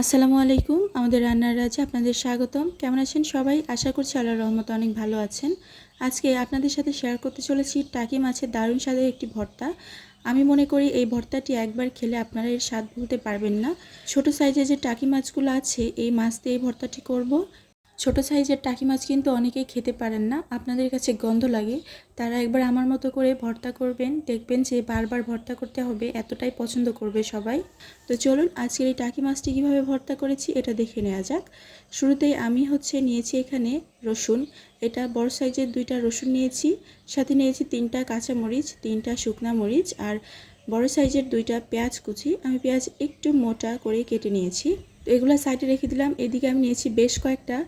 আসসালামু আলাইকুম, আমাদের রান্নার রাজা আপনাদের স্বাগতম। কেমন আছেন সবাই? আশা করছি আল্লাহ রহমত অনেক ভালো আছেন। আজকে আপনাদের সাথে শেয়ার করতে চলেছি টাকি মাছের দারুণ স্বাদের একটি ভর্তা। আমি মনে করি এই ভর্তাটি একবার খেলে আপনারা এর স্বাদ ভুলতে পারবেন না। ছোট সাইজের যে টাকি মাছগুলো আছে, এই মাছ দিয়ে এই ভর্তাটি করব। ছোট সাইজের টাকি মাছ কিন্তু অনেকেই খেতে পারেন না। আপনাদের কাছে গন্ধ লাগে, তারা একবার আমার মতো করে ভর্তা করবেন। দেখবেন যে বারবার ভর্তা করতে হবে, এতটাই পছন্দ করবে সবাই। তো চলুন, আজকের এই টাকি মাছটি কীভাবে ভর্তা করেছি এটা দেখে নেওয়া যাক। শুরুতেই আমি হচ্ছে নিয়েছি এখানে রসুন। এটা বড় সাইজের দুইটা রসুন নিয়েছি, সাথে নিয়েছি তিনটা কাঁচা মরিচ তিনটা শুকনা মরিচ আর বড় সাইজের দুইটা পেঁয়াজ কুচি। আমি পেঁয়াজ একটু মোটা করে কেটে নিয়েছি। তো এগুলো সাইডে রেখে দিলাম। এদিকে আমি নিয়েছি বেশ কয়েকটা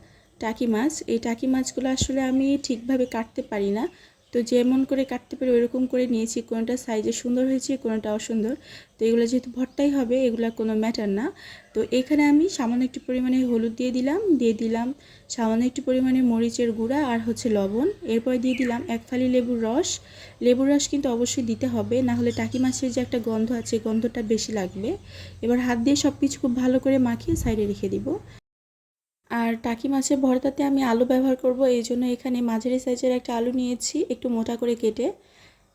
টাকি মাছ, এই টাকি মাছগুলো আসলে আমি ঠিকভাবে কাটতে পারি না। তো যেমন করে কাটতে পারি, ওইরকম করে নিয়েছি। কোনোটা সাইজে সুন্দর হয়েছে কোনোটা অসুন্দর তো এগুলো যেহেতু ভর্তাই হবে, এগুলো কোনো ম্যাটার না। তো এখানে আমি সামান্য একটু পরিমাণে হলুদ দিয়ে দিলাম। দিয়ে দিলাম সামান্য একটু পরিমাণে মরিচের গুঁড়া আর হচ্ছে লবণ। এরপর দিয়ে দিলাম এক ফালি লেবুর রস। লেবুর রস কিন্তু অবশ্যই দিতে হবে, না হলে টাকি মাছের যে একটা গন্ধ আছে, গন্ধটা বেশি লাগবে। এবার হাত দিয়ে সব কিছু খুব ভালো করে মাখিয়ে সাইডে রেখে দিব। আর টাকি মাছের ভর্তাতে আমি আলু ব্যবহার করব, এই জন্য এখানে মাঝারি সাইজের একটা আলু নিয়েছি, একটু মোটা করে কেটে।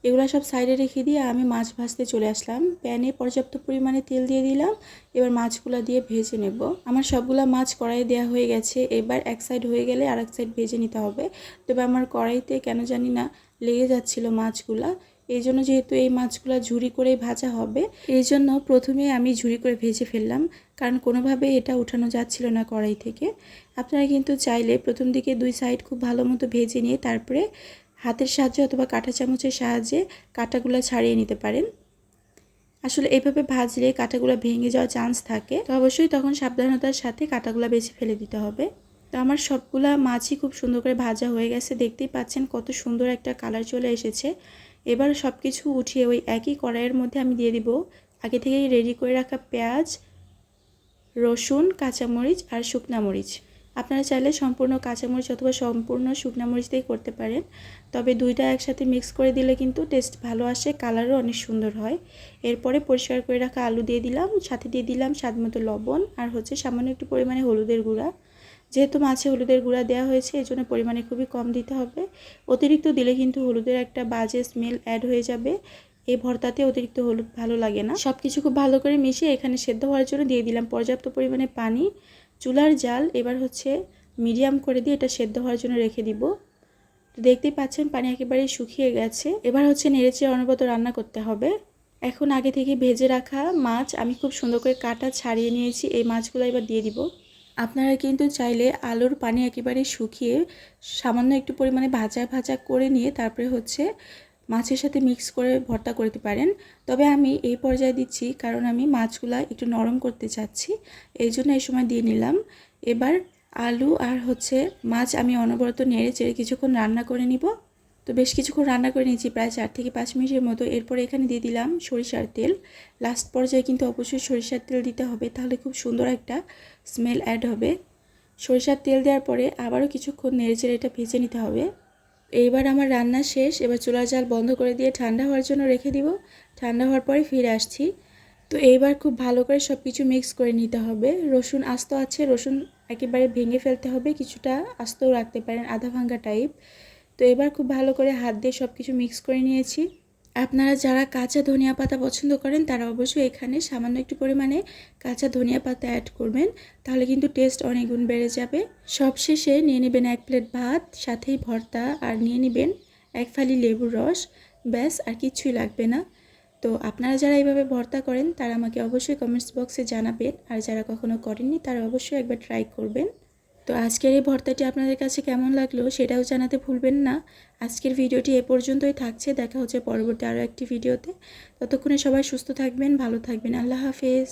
এগুলো সব সাইডে রেখে দিয়ে আমি মাছ ভাজতে চলে আসলাম। প্যানে পর্যাপ্ত পরিমাণে তেল দিয়ে দিলাম, এবার মাছগুলো দিয়ে ভেজে নেব। আমার সবগুলো মাছ কড়াই দেওয়া হয়ে গেছে, এবার এক সাইড হয়ে গেলে আর এক সাইড ভেজে নিতে হবে। তবে আমার কড়াইতে কেন জানি না লেগে যাচ্ছিল মাছগুলা। এই জন্য যেহেতু এই মাছগুলো ঝুরি করেই ভাজা হবে, এই জন্য প্রথমে আমি ঝুরি করে ভেজে ফেললাম, কারণ কোনোভাবে এটা উঠানো যাচ্ছিল না কড়াই থেকে। আপনারা কিন্তু চাইলে প্রথম দিকে দুই সাইড খুব ভালো মতো ভেজে নিয়ে তারপরে হাতের সাহায্যে অথবা কাঁটা চামচের সাহায্যে কাঁটাগুলো ছাড়িয়ে নিতে পারেন। আসলে এভাবে ভাজলে কাঁটাগুলো ভেঙে যাওয়ার চান্স থাকে, তো অবশ্যই তখন সাবধানতার সাথে কাঁটাগুলো বেছে ফেলে দিতে হবে। তো আমার সবগুলা মাছই খুব সুন্দর করে ভাজা হয়ে গেছে। দেখতেই পাচ্ছেন কত সুন্দর একটা কালার চলে এসেছে। এবার সব কিছু উঠিয়ে ওই একই কড়াইয়ের মধ্যে আমি দিয়ে দিব। আগে থেকেই রেডি করে রাখা পেঁয়াজ, রসুন, কাঁচামরিচ আর শুকনা মরিচ। আপনারা চাইলে সম্পূর্ণ কাঁচামরিচ অথবা সম্পূর্ণ শুকনা মরিচ দিয়েই করতে পারেন। তবে দুইটা একসাথে মিক্স করে দিলে কিন্তু টেস্ট ভালো আসে কালারও অনেক সুন্দর হয়। এরপরে পরিষ্কার করে রাখা আলু দিয়ে দিলাম, সাথে দিয়ে দিলাম স্বাদ মতো লবণ আর হচ্ছে সামান্য একটু পরিমাণে হলুদের গুঁড়া। যেহেতু মাছে হলুদের গুঁড়া দেওয়া হয়েছে এই জন্য পরিমাণে খুবই কম দিতে হবে। অতিরিক্ত দিলে কিন্তু হলুদের একটা বাজে স্মেল অ্যাড হয়ে যাবে। এই ভর্তাতে অতিরিক্ত হলুদ ভালো লাগে না। সব কিছু খুব ভালো করে মিশিয়ে এখানে সেদ্ধ হওয়ার জন্য দিয়ে দিলাম পর্যাপ্ত পরিমাণে পানি। চুলার জাল এবার হচ্ছে মিডিয়াম করে দিয়ে এটা সেদ্ধ হওয়ার জন্য রেখে দিব। দেখতেই পাচ্ছেন পানি একেবারে শুকিয়ে গেছে। এবার হচ্ছে নেড়েচে অনবত রান্না করতে হবে। এখন আগে থেকে ভেজে রাখা মাছ আমি খুব সুন্দর করে কাটা ছাড়িয়ে নিয়েছি। এই মাছগুলো এবার দিয়ে দিব। আপনারা কিন্তু চাইলে আলুর পানি একেবারে শুকিয়ে সামান্য একটু পরিমাণে ভাজা ভাজা করে নিয়ে তারপরে হচ্ছে মাছের সাথে মিক্স করে ভর্তা করতে পারেন। তবে আমি এই পর্যায়ে দিচ্ছি কারণ আমি মাছগুলা একটু নরম করতে চাচ্ছি। এই জন্য এই সময় দিয়ে নিলাম। এবার আলু আর হচ্ছে মাছ আমি অনবরত নেড়ে চেড়ে কিছুক্ষণ রান্না করে নিব। তো বেশ কিছুক্ষণ রান্না করে নিয়েছি, প্রায় চার থেকে পাঁচ মিনিটের মতো। এরপরে এখানে দিয়ে দিলাম সরিষার তেল। লাস্ট পর্যায়ে কিন্তু অবশ্যই সরিষার তেল দিতে হবে, তাহলে খুব সুন্দর একটা স্মেল অ্যাড হবে। সরিষার তেল দেওয়ার পরে আবারও কিছুক্ষণ নেড়েচেড়ে এটা ভেজে নিতে হবে। এইবার আমার রান্না শেষ, এবার চুলার জাল বন্ধ করে দিয়ে ঠান্ডা হওয়ার জন্য রেখে দিব। ঠান্ডা হওয়ার পরে ফিরে আসছি। তো এইবার খুব ভালো করে সব কিছু মিক্স করে নিতে হবে। রসুন আস্ত আছে, রসুন একেবারে ভেঙে ফেলতে হবে, কিছুটা আস্তও রাখতে পারেন, আধা ভাঙ্গা টাইপ তো এবার খুব ভালো করে হাত দিয়ে সব কিছু মিক্স করে নিয়েছি। আপনারা যারা কাঁচা ধনিয়া পাতা পছন্দ করেন, তারা অবশ্যই এখানে সামান্য একটু পরিমাণে কাঁচা ধনিয়া পাতা অ্যাড করবেন, তাহলে কিন্তু টেস্ট অনেক গুণ বেড়ে যাবে। সবশেষে নিয়ে নেবেন এক প্লেট ভাত, সাথেই ভর্তা, আর নিয়ে নেবেন এক ফালি লেবুর রস। ব্যাস, আর কিছুই লাগবে না। তো আপনারা যারা এইভাবে ভর্তা করেন, তারা আমাকে অবশ্যই কমেন্টস বক্সে জানাবেন, আর যারা কখনো করেননি, তারা অবশ্যই একবার ট্রাই করবেন। তো আজকের এই ভর্তাটি আপনাদের কাছে কেমন লাগল সেটাও জানাতে ভুলবেন না। আজকের ভিডিওটি এ পর্যন্তই থাকছে। দেখা হচ্ছে পরবর্তী আরও একটি ভিডিওতে। ততক্ষণে সবাই সুস্থ থাকবেন, ভালো থাকবেন। আল্লাহ হাফেজ।